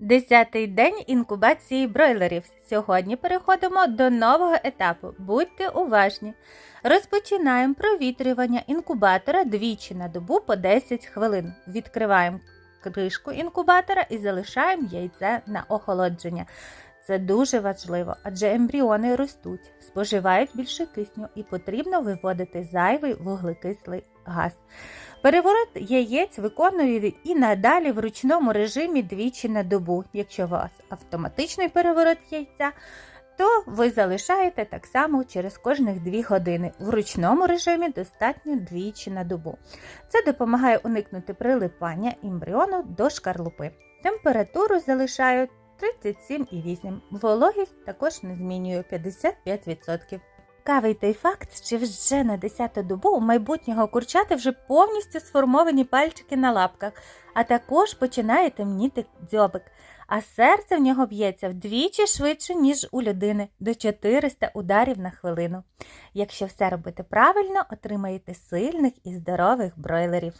Десятий день інкубації бройлерів. Сьогодні переходимо до нового етапу. Будьте уважні. Розпочинаємо провітрювання інкубатора двічі на добу по 10 хвилин. Відкриваємо кришку інкубатора і залишаємо яйце на охолодження. Це дуже важливо, адже ембріони ростуть, споживають більше кисню і потрібно виводити зайвий вуглекислий газ. Переворот яєць виконує і надалі в ручному режимі двічі на добу. Якщо у вас автоматичний переворот яйця, то ви залишаєте так само через кожних 2 години. В ручному режимі достатньо двічі на добу. Це допомагає уникнути прилипання ембріону до шкарлупи. Температуру залишаю 37,8. Вологість також не змінюю 55%. Цікавий той факт, що вже на 10-ту добу у майбутнього курчати вже повністю сформовані пальчики на лапках, а також починає темніти дзьобик. А серце в нього б'ється вдвічі швидше, ніж у людини, до 400 ударів на хвилину. Якщо все робити правильно, отримаєте сильних і здорових бройлерів.